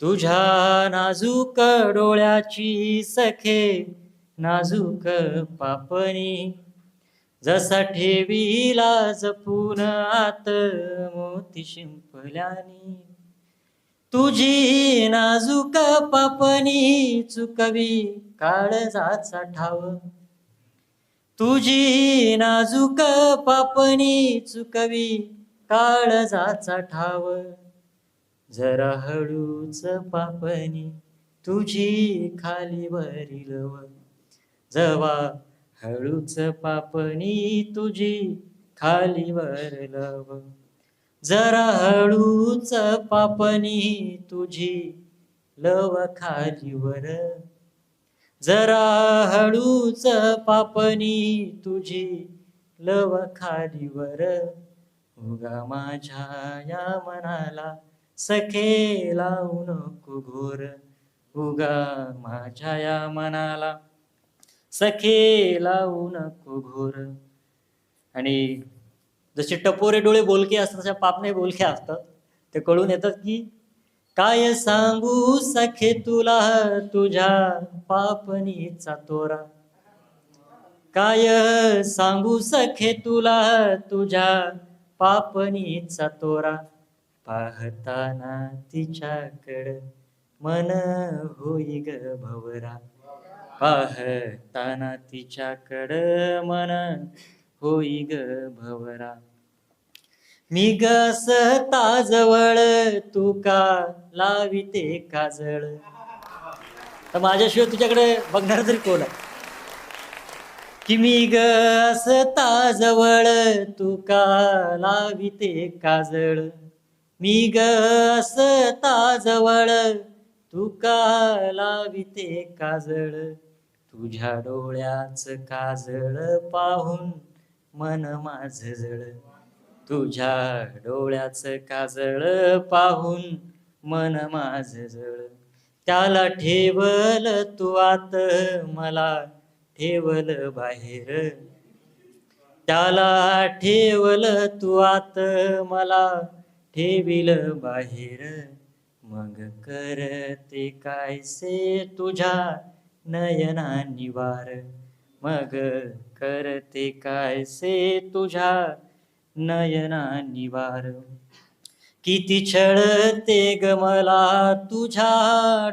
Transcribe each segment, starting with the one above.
तुझ्या नाजूक डोळ्याची सखे नाजूक पापणी. जसा ठेवीला जपून आत मोती शिंपल्यानी. तुझी नाजूक पापणी चुकवी काळजाचा ठाव. तुझी नाजूक पापणी चुकवी काळजाचा ठाव. जरा हळूच पापणी तुझी खाली लव जवा हळूच पापणी तुझी खाली लव जरा हळूच पापणी तुझी लव खालीवर जरा हळूच पापणी तुझी लव खालीवर उगा माझ्या या मनाला सखे लावू नको घोर उगा माझ्या या मनाला. सखे लावू नको घोर. आणि जसे टपोरे डोळे बोलके असतात तशा पापणे बोलके असतात. ते कळून येतात की काय सांगू सखे तुला तुझ्या पापणीचा तोरा. काय सांगू सखे तुला तुझ्या पापणीचा तोरा. पाहताना तिच्याकड मन होई ग भवरा. पाहताना तिच्याकड मन होई ग भवरा. मी गसता ताजवळ तू का लाविते काजळ? तर माझ्याशिवाय तुझ्याकडे बघणार तरी कोण आहे? की मी गसता ताजवळ तू का लाविते काजळ? मी गस जवळ तू लाविते काजळ? तुझ्या डोळ्याच काजळ पाहून मन माझ जळ. तुझ्या डोळ्याच काजळ पाहून मन माझ जळ. त्याला ठेवल तू आत मला ठेवल बाहेर. त्याला ठेवल तू आत मला ठेविल बाहेर. मग करते कायसे तुझ्या नयना निवार मग करते कायसे तुझ्या नयना निवार किती छळते ग मला तुझ्या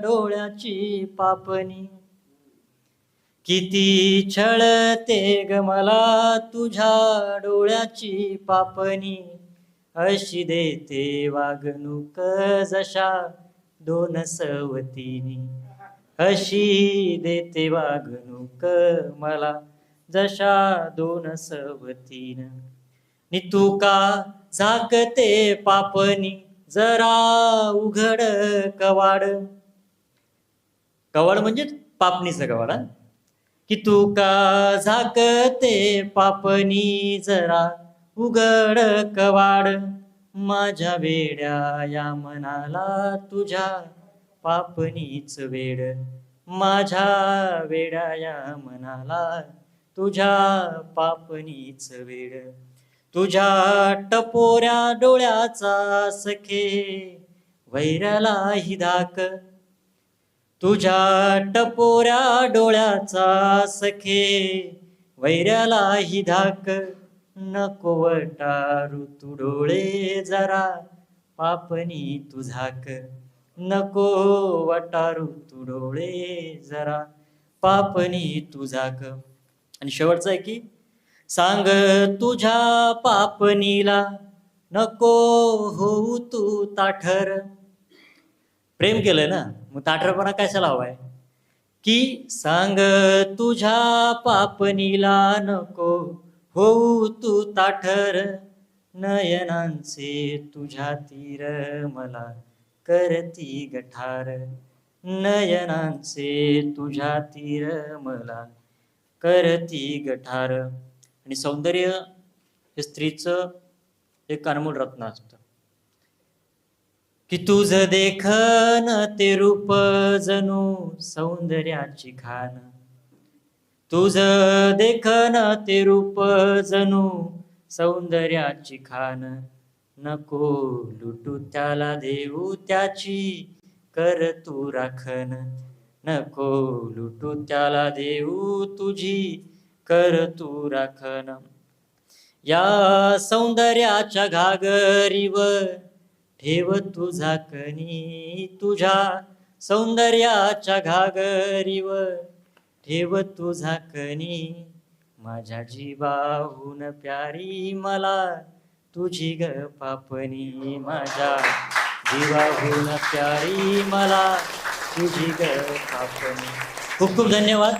डोळ्याची पापणी? किती छळते ग मला तुझ्या डोळ्याची पापणी? अशी देते वागणूक जशा दोन सवतीनी. अशी देते वागणूक मला जशा दोन सवतीन. नि तू का झाकते पापणी जरा उघड कवाड. कवाड म्हणजे पापणीचं कवाड हा? की तू का झाकते पापणी जरा उघड कवाड. माझ्या वेड्या या मनाला तुझ्या पापणीच वेड. माझ्या वेड्या या मनाला तुझ्या पापणीच वेड. तुझ्या टपोऱ्या डोळ्याचा सखे वैराला ही धाक तुझ्या टपोऱ्या डोळ्याचा सखे वैराला ही धाक नको वटारू तू डोळे जरा पापणी तुझाक नको वटारू तू डोळे जरा पापणी तुझाक आणि शेवटचं आहे की सांग तुझ्या पापनीला नको होऊ तू ताठर. प्रेम केलंय ना? मग ताठरपणा कशाला हवाय? की सांग तुझ्या पापनीला नको होऊ तू ताठर नयनांचे तुझ्या तीर मला करती गठार. नयनांचे तुझ्या तीर मला करती गठार. आणि सौंदर्य हे स्त्रीचं एक अनमोल रत्न असतं. की तुझ देखन ते रूप जणू सौंदर्याची खान. तुझ देखन ते रूप जणू सौंदर्याची खान. नको लुटू त्याला देऊ त्याची कर तू राखण. नको लुटू त्याला देऊ तुझी कर तू राखण. या सौंदर्याच्या घागरीवर ठेव तुझा कनी तुझ्या सौंदर्याच्या घागरीवर. ठेव तुझा कणी माझ्या जीवाहून प्यारी मला. तुझी ग पापणी माझ्या जीवाहून प्यारी मला. तुझी ग पापणी. खूप खूप धन्यवाद.